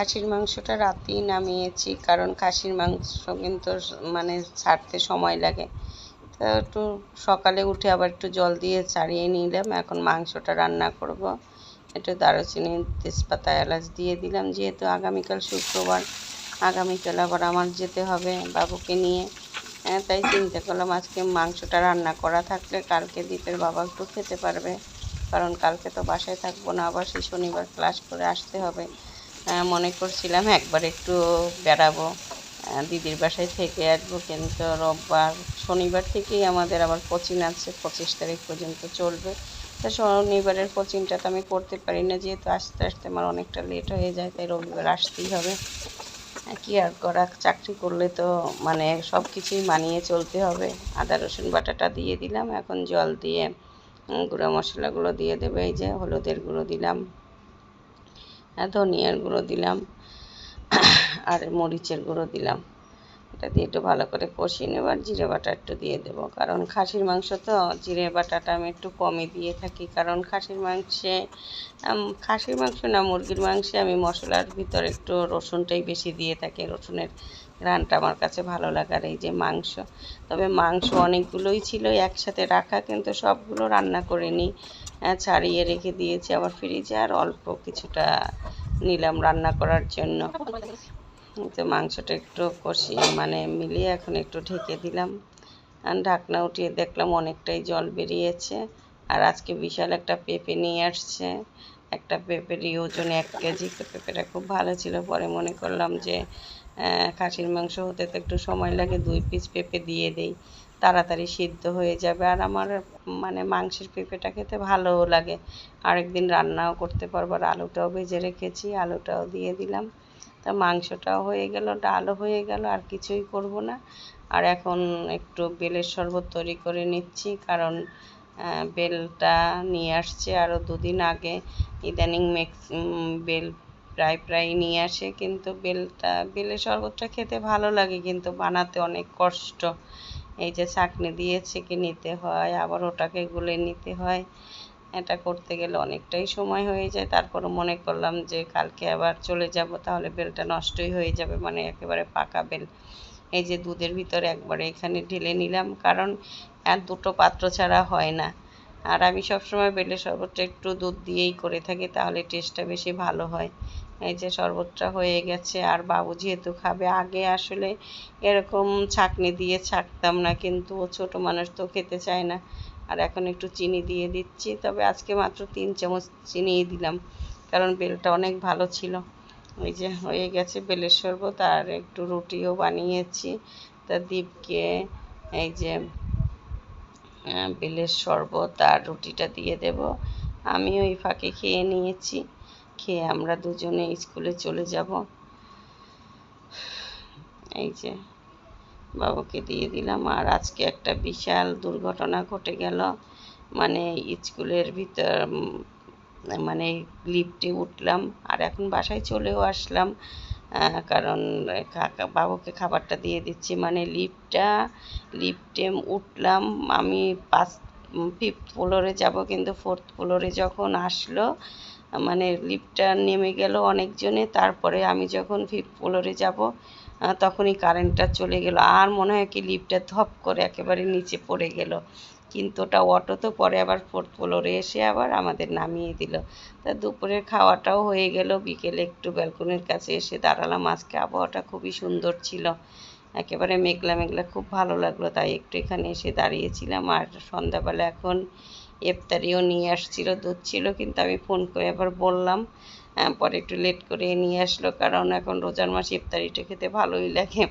খাসির মাংসটা রাতেই নামিয়েছি, কারণ খাসির মাংস কিন্তু মানে ছাড়তে সময় লাগে। তো একটু সকালে উঠে আবার একটু জল দিয়ে ছাড়িয়ে নিলাম। এখন মাংসটা রান্না করব। একটু দারুচিনি তেজপাতা এলাচ দিয়ে দিলাম। যেহেতু আগামীকাল শুক্রবার, আগামীকাল আবার আমার যেতে হবে বাবুকে নিয়ে। হ্যাঁ তাই চিন্তা করলাম আজকে মাংসটা রান্না করা থাকলে কালকে দ্বীপের বাবা একটু খেতে পারবে। কারণ কালকে তো বাসায় থাকব না, আবার সেই শনিবার ক্লাস করে আসতে হবে। মনে করছিলাম একবার একটু বেড়াবো। দিদির বাসায় থেকে আসব, কিন্তু রোববার, শনিবার থেকেই আমাদের আবার কোচিং আছে, পঁচিশ তারিখ পর্যন্ত চলবে। তা শনিবারের কোচিংটা তো আমি করতে পারি না, যেহেতু আসতে আসতে আমার অনেকটা লেট হয়ে যায়, তাই রবিবার আসতেই হবে। কি আর করা, চাকরি করলে তো মানে সব কিছুই মানিয়ে চলতে হবে। আদা, রসুন, বাটাটা দিয়ে দিলাম, এখন জল দিয়ে গুঁড়ো মশলাগুলো দিয়ে দেবে, এই যে হলুদের গুঁড়ো দিলাম। ধনিয়ার গুঁড়ো দিলাম, আর মরিচের গুঁড়ো দিলাম। এটা দিয়ে একটু ভালো করে কষিয়ে নেব আর জিরে বাটা একটু দিয়ে দেবো। কারণ খাসির মাংস তো জিরে বাটাটা আমি একটু কমই দিয়ে থাকি, কারণ খাসির মাংসে খাসির মাংস না, মুরগির মাংসে আমি মশলার ভিতর একটু রসুনটাই বেশি দিয়ে থাকি। রসুনের ঘ্রাণটা আমার কাছে ভালো লাগার এই যে মাংস। তবে মাংস অনেকগুলোই ছিল একসাথে রাখা, কিন্তু সবগুলো রান্না করে নিই। ছাড়িয়ে রেখে দিয়েছি আবার ফ্রিজে আর অল্প কিছুটা নিলাম রান্না করার জন্য। তো মাংসটা একটু কষিয়ে মানে মিলিয়ে এখন একটু ঢেকে দিলাম। আর ঢাকনা উঠিয়ে দেখলাম অনেকটাই জল বেরিয়েছে। আর আজকে বিশাল একটা পেঁপে নিয়ে আসছে। একটা পেঁপের ওজন এক কেজি। তো পেঁপেটা খুব ভালো ছিল। পরে মনে করলাম যে খাসির মাংস হতে তো একটু সময় লাগে, দুই পিস পেঁপে দিয়ে দেই। তাড়াতাড়ি সিদ্ধ হয়ে যাবে। আর আমার মানে মাংসের পেঁপেটা খেতে ভালোও লাগে। আরেকদিন রান্নাও করতে পারব আর আলুটাও ভেজে রেখেছি, আলুটাও দিয়ে দিলাম। তা মাংসটাও হয়ে গেল, ডালও হয়ে গেল, আর কিছুই করব না। আর এখন একটু বেলের শরবত তৈরি করে নিচ্ছি, কারণ বেলটা নিয়ে আসছে আরও দুদিন আগে। ইদানিং মেক্স বেল প্রায় প্রায় নিয়ে আসে, কিন্তু বেলটা, বেলের শরবতটা খেতে ভালো লাগে, কিন্তু বানাতে অনেক কষ্ট। এই যে ছাঁকনি দিয়ে ছেঁকে নিতে হয়, আবার ওটাকে গুলে নিতে হয়। এটা করতে গেলে অনেকটাই সময় হয়ে যায়। তারপরে মনে করলাম যে কালকে আবার চলে যাব, তাহলে বেলটা নষ্টই হয়ে যাবে মানে একেবারে পাকা বেল। এই যে দুধের ভিতরে একবারে এখানে ঢেলে নিলাম, কারণ আর দুটো পাত্র ছাড়া হয় না। আর আমি সবসময় বেলের শরবতটা একটু দুধ দিয়েই করে থাকি, তাহলে টেস্টটা বেশি ভালো হয়। এই যে শরবতটা হয়ে গেছে, আর বাবু যেহেতু খাবে, আগে আসলে এরকম ছাঁকনি দিয়ে ছাঁকতাম না, কিন্তু ও ছোটো মানুষ তো খেতে চায় না। আর এখন একটু চিনি দিয়ে দিচ্ছি, তবে আজকে মাত্র তিন চামচ চিনিই দিলাম, কারণ বেলটা অনেক ভালো ছিল। ওই যে হয়ে গেছে বেলের শরবত, আর একটু রুটিও বানিয়েছি। তা দীপকে এই যে বেলের শরবত আর রুটিটা দিয়ে দেব আমি ওই ফাঁকে খেয়ে নিয়েছি। খেয়ে আমরা দুজনে স্কুলে চলে যাব। এই যে বাবাকে দিয়ে দিলাম। আর আজকে একটা বিশাল দুর্ঘটনা ঘটে গেল। মানে স্কুলের ভিতর মানে লিফটে উঠলাম আর এখন বাসায় চলেও আসলাম। কারণ বাবুকে খাবারটা দিয়ে দিচ্ছি। মানে লিফটটা, লিফটে উঠলাম। আমি পাঁচ ফিফথ ফ্লোরে যাব, কিন্তু ফোর্থ ফ্লোরে যখন আসলো মানে লিফটটা নেমে গেল অনেকজনে। তারপরে আমি যখন ফিফথ ফ্লোরে যাব তখনই কারেন্টটা চলে গেল। আর মনে হয় কি লিফটটা ধপ করে একেবারে নিচে পড়ে গেল। কিন্তু ওটা অটো তো পরে আবার ফোর্থ ফ্লোরে এসে আবার আমাদের নামিয়ে দিল। তা দুপুরের খাওয়াটাও হয়ে গেল। বিকেলে একটু ব্যালকনির কাছে এসে দাঁড়ালাম। আজকে আবহাওয়াটা খুবই সুন্দর ছিল। একেবারে মেঘলা মেঘলা, খুব ভালো লাগল। তাই একটু এখানে এসে দাঁড়িয়েছিলাম। আর সন্ধ্যাবেলা এখন ইফতারিও নিয়ে আসছিল, দুধ ছিল, কিন্তু আমি ফোন করে আবার বললাম পরে একটু লেট করে নিয়ে আসলো, কারণ এখন রোজার মাসে ইফতারিটা খেতে ভালোই লাগে।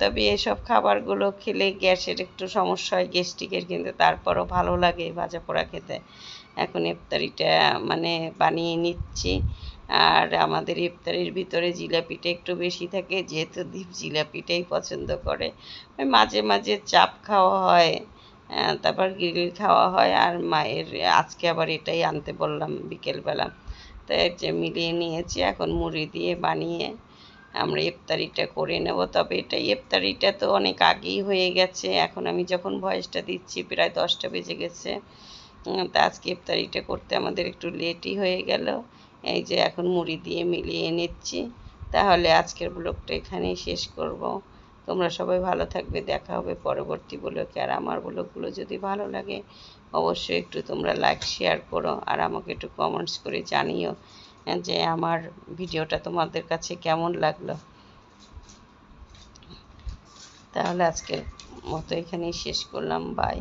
তবে এসব খাবারগুলো খেলে গ্যাসের একটু সমস্যা হয়, গ্যাস্ট্রিকের, কিন্তু তারপরও ভালো লাগে ভাজা পোড়া খেতে। এখন ইফতারিটা মানে বানিয়ে নিচ্ছি। আর আমাদের ইফতারির ভিতরে জিলাপিটা একটু বেশি থাকে, যেহেতু জিলাপিটাই পছন্দ করে। মাঝে মাঝে চাপ খাওয়া হয়। তারপর গ্রিল খাওয়া হয়। আর মায়ের আজকে আবার এটাই আনতে বললাম বিকেলবেলা। তো যে মিলিয়ে নিয়েছি, এখন মুড়ি দিয়ে বানিয়ে আমরা ইফতারিটা করে নেব। তবে এটা ইফতারিটা তো অনেক আগেই হয়ে গেছে। এখন আমি যখন ভয়েসটা দিচ্ছি, প্রায় দশটা বেজে গেছে। তা আজকে ইফতারিটা করতে আমাদের একটু লেটই হয়ে গেল। এই যে এখন মুড়ি দিয়ে মিলিয়ে নিচ্ছি। তাহলে আজকের ব্লগটা এখানেই শেষ করব। তোমরা সবাই ভালো থাকবে, দেখা হবে পরবর্তী ব্লগে। আর আমার ব্লগগুলো যদি ভালো লাগে, অবশ্যই একটু তোমরা লাইক শেয়ার করো আর আমাকে একটু কমেন্টস করে জানিও যে আমার ভিডিওটা তোমাদের কাছে কেমন লাগল। তাহলে আজকের মতো এখানেই শেষ করলাম বাই